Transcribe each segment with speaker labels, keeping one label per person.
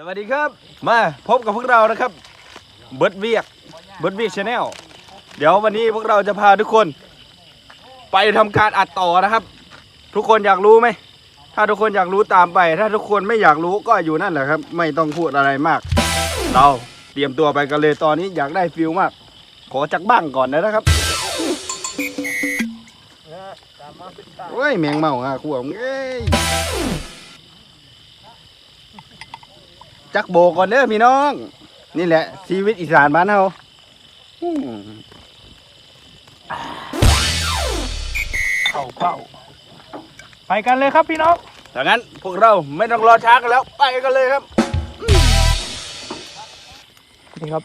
Speaker 1: สวัสดีครับ มาพบกับพวกเรานะครับ เบิร์ดเวียกเบิร์ดเวียกชาแนลเดี๋ยววันนี้พวกเราจะพาทุกคน ไปทำการอัดต่อนะครับ ทุกคนอยากรู้ไหม ถ้าทุกคนอยากรู้ตามไป ถ้าทุกคนไม่อยากรู้ก็อยู่นั่นแหละครับ ไม่ต้องพูดอะไรมาก เราเตรียมตัวไปกันเลยตอนนี้อยากได้ฟิลมาก ขอจักบ้างก่อนนะครับโอ้ยแมงเมาอะขวงเอ้ย จักโบก่อนเด้อพี่น้อง นี่แหละ ชีวิตอีสานบ้านเฮาอืม
Speaker 2: เข้าเป้าไปกันเลยครับพี่น้อง
Speaker 1: ดังนั้นพวกเราไม่ต้องรอช้ากันแล้ว ไปกันเลยครับ
Speaker 2: นี่ครับ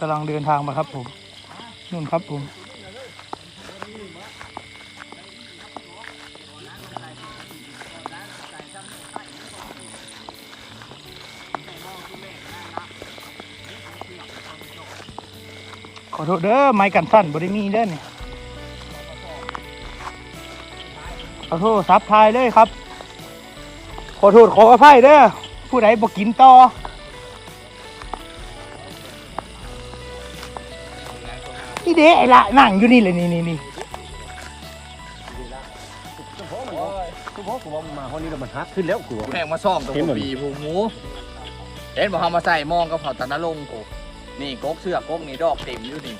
Speaker 2: กำลังเดินทางมาครับผมนู่นครับผม อโทษเด้อไม้กันสั้นบริมีเด้อเนี่ยขอโทษซับทายเลยครับ ขอโทษขออภัยเด้อผู้ใดบอกกินต่อนี่เด้ไอ้ละนั่งอยู่นี่เลยนี่นี่นี่
Speaker 3: กูบอกกูว่ามาห้อนี้แล้วมันฮักขึ้นแล้วกู
Speaker 4: แพงมาซ่อมตัวปีผูหมูเห็นบอกเขามาใส่มองกับเผาตะนรงกู นี่กกเสือกกกนี่ดอกเต็มอยู่นี่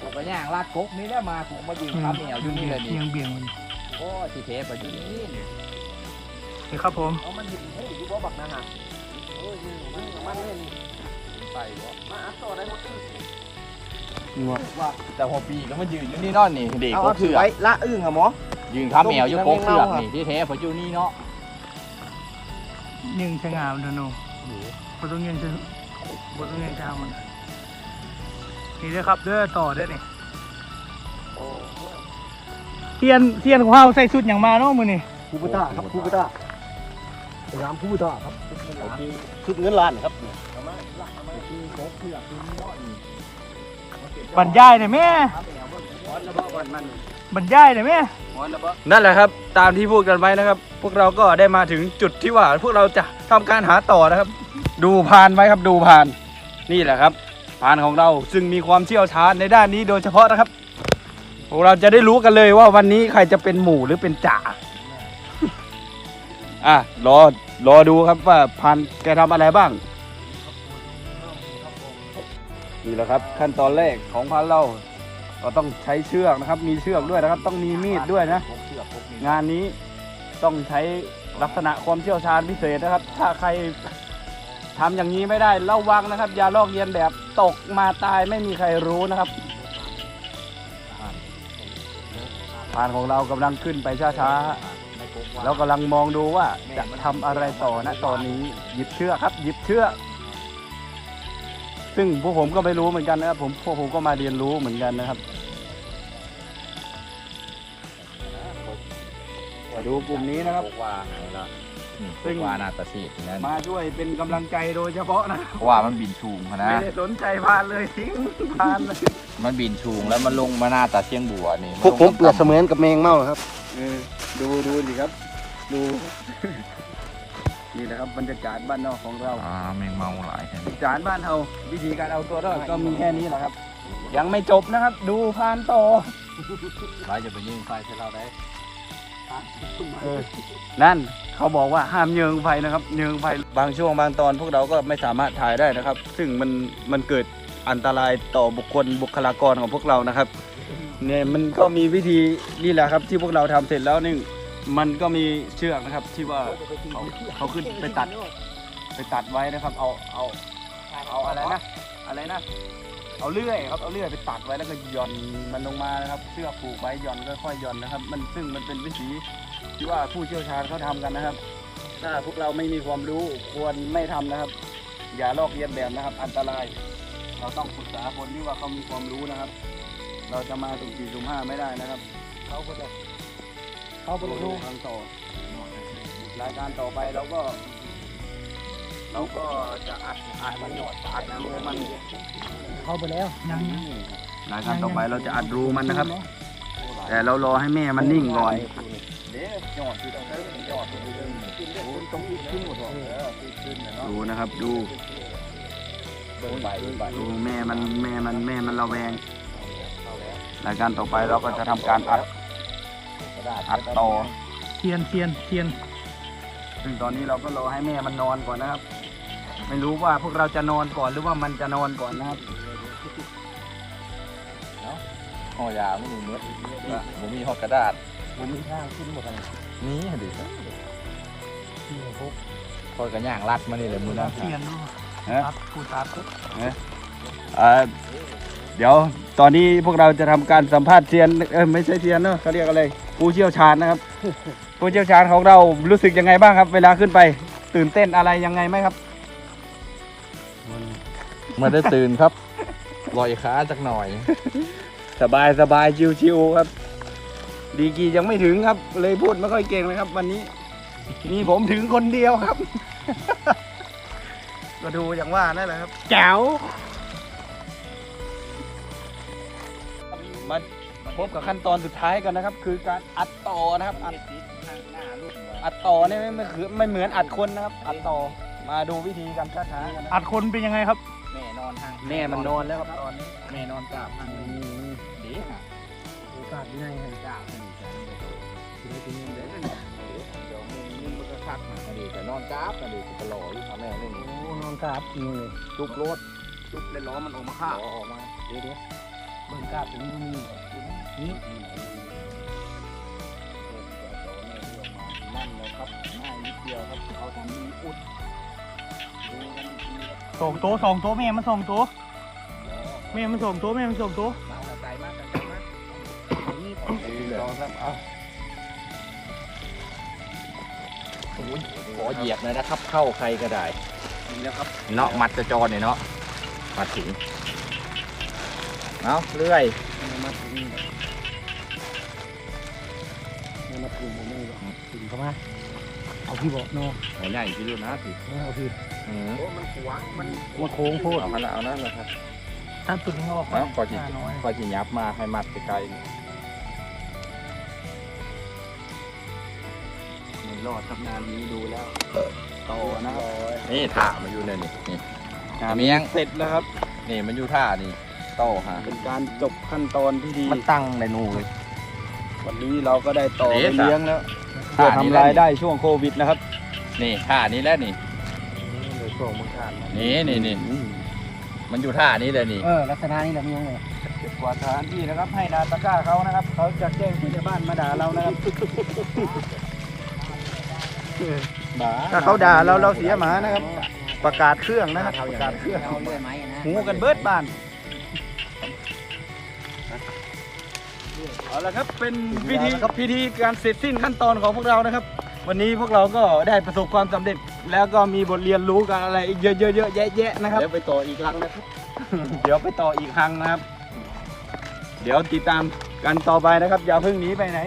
Speaker 4: กูก็ย่างลาดกกนี่ได้มากูมายืนทับเหนียวอยู่นี่เลยนี่
Speaker 2: เบียงเบียงมัน
Speaker 4: โอ้ทีเทปไปอยู่นี่นี่
Speaker 2: นี่ครับผม
Speaker 4: เอามันหยิบให้อยู่บ่บักนะฮะเออนี่นี่มันเล่นไปบ่มาอัดต่อได้หมดว่าแต่หัวปีก็มายืนอยู่นี่นอนนี่เด็กกกเสือก
Speaker 3: ไว้ละอึ้งอะหมอ
Speaker 4: ยืนทับเหนียวอยู่กกเสือกนี่ที่เทปไปอยู่นี่เนาะ
Speaker 2: ยิงชะงามเด้อโน่บต้องยิงชะ บต้องยิงชางมันนี่เด้อครับเด้อต่อเด้อนี่เทียนเทียนของเราใส่ชุดอย่างมาเนาะมือนี่
Speaker 3: คูปต้าครับคูปต้าพยายามคูปต้าครับชุดเงินล้านครับ
Speaker 2: บรรยายหน่อยแม่บรรยายหน่อยแม่
Speaker 1: นั่นแหละครับ ตามที่พูดกันไว้นะครับ พวกเราก็ได้มาถึงจุดที่ว่าพวกเราจะทำการหาต่อนะครับ ดูพานไว้ครับดูพาน นี่แหละครับพานของเราซึ่งมีความเชี่ยวชาญในด้านนี้โดยเฉพาะนะครับพวกเราจะได้รู้กันเลยว่าวันนี้ใครจะเป็นหมู่หรือเป็นจ่าอะรอรอดูครับว่าพานแกทำอะไรบ้าง นี่แหละครับ ขั้นตอนแรกของพานเราก็ต้องใช้เชือกนะครับ มีเชือกด้วยนะครับ ต้องมีมีดด้วยนะ งานนี้ต้องใช้ลักษณะความเชี่ยวชาญพิเศษนะครับ ถ้าใคร ทำอย่างนี้ไม่ได้ระวังนะครับ อย่าลอกเลียนแบบตกมาตายไม่มีใครรู้นะครับผ่านของเรากำลังขึ้นไปช้าๆแล้วกำลังมองดูว่าจะทำอะไรต่อนะตอนนี้ หยิบเชือกครับ หยิบเชือกซึ่งพวกผมก็ไม่รู้เหมือนกันนะครับ ผมพวกผมก็มาเรียนรู้เหมือนกันนะครับดูกลุ่มนี้นะครับ
Speaker 4: ว่าไงล่ะ ซึ่ง ว่านาตาสีนั่น
Speaker 1: มาช่วยเป็นกำลังใจโดยเฉพาะนะ
Speaker 4: เพราะว่ามันบินชูงเขานะ
Speaker 1: ไม่ได้สนใจพานเลยทิ้งพานเลย
Speaker 4: มันบินชูงแล้วมันลงมาหน้าตาเชียงบัวนี่
Speaker 3: พวกผมเปลือกเสมือนกับแมงเม่าครับ
Speaker 1: เออดูดูดิครับ ดู นี่นะครับบรรยากาศบ้านนอกของเรา
Speaker 4: อ่าแมงเมาหลายแค่นี้
Speaker 1: จานบ้านเราวิธีการเอาตัวรอดก็มีแค่นี้แหละครับ ยังไม่จบนะครับ ดูพานต่อ
Speaker 4: หลายจะไปยิงไฟใส่เราได้
Speaker 1: เออ นั่นเขาบอกว่าห้ามเยิงไฟนะครับ เยิงไฟบางช่วงบางตอนพวกเราก็ไม่สามารถถ่ายได้นะครับ ซึ่งมันมันเกิดอันตรายต่อบุคคลบุคลากรของพวกเรานะครับ เนี่ยมันก็มีวิธีนี่แหละครับ ที่พวกเราทำเสร็จแล้วนี่มันก็มีเชือกนะครับ ที่ว่าเขาเขาขึ้นไปตัด ไปตัดไว้นะครับ เอาเอาเอาอะไรนะอะไรนะ เอาเลื่อยครับเอาเลื่อยไปตัดไว้แล้วก็หย่อนมันลงมานะครับเชือกผูกไว้หย่อนค่อยๆหย่อนนะครับ มันซึ่งมันเป็นวิธีที่ว่าผู้เชี่ยวชาญเขาทำกันนะครับ ถ้าพวกเราไม่มีความรู้ควรไม่ทำนะครับ อย่าลอกเลียนแบบนะครับ อันตราย เราต้องปรึกษาคนที่ว่าเขามีความรู้นะครับ เราจะมาสุ่มสี่สุ่มห้าไม่ได้นะครับเขาก็จะเขาก็รู้ทางต่อรายการต่อไปเราก็ เราก็จะอัดอัดมันอัดรูมัน
Speaker 2: เข้าไปแล้วยังยัง
Speaker 1: รายการต่อไปเราจะอัดรูมันนะครับ แต่เรารอให้แม่มันนิ่งก่อน
Speaker 4: เด้ยอดที่ต้องใช้ยอดที่ต้องขึ้นได้คุณต้องขึ้นหมดเออขึ้นเนาะ
Speaker 1: ดูนะครับดูดูแม่มันแม่มันแม่มันระแวงรายการต่อไปเราก็จะทำการอัดอัดต่อ
Speaker 2: เทียนเทียนเทียน
Speaker 1: ซึ่งตอนนี้เราก็รอให้แม่มันนอนก่อนนะครับ ไม่รู้ว่าพวกเราจะนอนก่อนหรือว่ามันจะนอนก่อนนะครับ
Speaker 4: ห่อยาไม่มีเมือผมมีห่อกระดาษ
Speaker 3: ผมมีทางขึ้นหมดเลย
Speaker 4: นี่ดิ
Speaker 3: ที่พบ
Speaker 4: คอยกระย่างรัดมานี่เลยมือนะ
Speaker 2: เทียนด้วย
Speaker 1: ฮะ
Speaker 2: ตัดกูตัด
Speaker 1: เอ่อเดี๋ยวตอนนี้พวกเราจะทำการสัมภาษณ์เซียนเออไม่ใช่เซียนเนอะเขาเรียกอะไรผู้เชี่ยวชาญนะครับผู้เชี่ยวชาญของเรารู้สึกยังไงบ้างครับ เวลาขึ้นไป ตื่นเต้นอะไรยังไงไหมครับ
Speaker 4: มาได้ตื่นครับลอยขาจักหน่อย
Speaker 1: สบายสบายชิวๆครับ ดีกรียังไม่ถึงครับ เลยพูดไม่ค่อยเก่งเลยครับ วันนี้มีผมถึงคนเดียวครับ ก็ดูอย่างว่านั่นแหละครับ
Speaker 2: แจ๋ว
Speaker 1: มาพบกับขั้นตอนสุดท้ายกันนะครับ คือการอัดต่อนะครับ อัดอัดต่อเนี่ยไม่ไม่คือไม่เหมือนอัดคนนะครับ อัดต่อมาดูวิธีการช้าๆกันนะ
Speaker 2: อัดคนเป็นยังไงครับ
Speaker 4: แม่นอนทาง
Speaker 1: แม่มันนอนแล้วครับตอนนี้
Speaker 4: แม่นอนกราบทางดีฮะ
Speaker 3: โอกาสที่ไหนให้
Speaker 4: กราบสนิทกันที่ได้ที่นี่เดี๋ยวเดี๋ยวมึงมึงก็คักมาอดีตแต่นอนกราบอดีตก็หล่ออยู่ทำแม่นี่
Speaker 3: โอ้นอนกราบนี่เลย
Speaker 4: จุกรถ
Speaker 1: จุบเลยล้อมันออกมา
Speaker 4: ข้า
Speaker 1: ข้าว
Speaker 4: ออกมา
Speaker 3: เดี๋ยวเดี๋ยวเบิ่งกราบตรงนี้นี่
Speaker 1: นั่นเลยครับง่ายนิดเดียวครับเขาทำมีอุด
Speaker 2: สองโต๊ะสองโต๊ะแม่มันสองโต๊ะแม่มันสองโต๊ะแม่มันสองโต๊ะ
Speaker 4: มาใจมากใจมาก
Speaker 1: ต่อครับเอา
Speaker 4: โอ้ยขอเหยียบเลยนะครับ เข้าใครก็ได้
Speaker 1: นี่แล้วครับ
Speaker 4: เนาะมัดจะจรเนี่ยเนาะมาถึงเอาเรื่อย
Speaker 3: มาถึงมาถึงผมนี่ถึงเข้ามา เอาพี่บอกเนาะ
Speaker 4: หัวใหญ่ที่ดูนะสิ
Speaker 3: เอาพี่
Speaker 4: อืม
Speaker 1: โอ้มันขวางมัน
Speaker 3: มาโค้งโพด
Speaker 4: เอาขนาดเอานั่นแหละครับ
Speaker 2: ถ้าตุนเขาบอก
Speaker 4: เอาก่อนจิ
Speaker 2: ห้าน้อย
Speaker 4: ก่อนจิยับมาให้มัดไกล
Speaker 1: ไม่รอดครับงานนี้ดูแล้วต่อนะครับ
Speaker 4: ๆนี่ถ่ามาอยู่เนี่ยนี่นี่
Speaker 1: งาน
Speaker 4: เมียง
Speaker 1: เสร็จแล้วครับ
Speaker 4: นี่มันอยู่ท่านี่โต้ฮะ
Speaker 1: เป็นการจบขั้นตอนที่ดี
Speaker 4: มันตั้งในนูเลย
Speaker 1: วันนี้เราก็ได้ต่อ
Speaker 4: เด
Speaker 1: ไป
Speaker 4: ชอะ
Speaker 1: เลี้ยงแล้ว เพื่อ
Speaker 4: ท่านี้
Speaker 1: ทำ
Speaker 4: แหละ
Speaker 1: รายได้ช่วงโควิดนะครับ
Speaker 4: นี่ท่านี้แล้วนี่
Speaker 3: เดี๋ยวส่งมึงทาน
Speaker 4: นี่นี่นี่มันอยู่ท่านี้เลยนี่
Speaker 3: เออลักษณะนี้แหละมันยังไง
Speaker 1: เก็บกวาดสถานที่นะครับ ให้นาตะกร้าเขานะครับ เขาจะแจ้งผู้ใหญ่บ้านมาด่าเรานะครับถ้าเขาด่าเราเราเสียหมานะครับ ประกาศเครื่องนะครับประกาศเครื่อง
Speaker 3: เอาเลื่อยไม้นะ
Speaker 1: หูกันเบิดบ้าน เอาละครับเป็นพิธีพิธีการเสร็จสิ้นขั้นตอนของพวกเรานะครับ วันนี้พวกเราก็ได้ประสบความสำเร็จ แล้วก็มีบทเรียนรู้กันอะไรอีกเยอะๆๆแยะๆนะครับ
Speaker 3: เดี๋ยวไปต่ออีกครั้งนะครับ
Speaker 1: เดี๋ยวไปต่ออีกครั้งนะครับ เดี๋ยวติดตามกันต่อไปนะครับ อย่าเพิ่งหนีไปไหน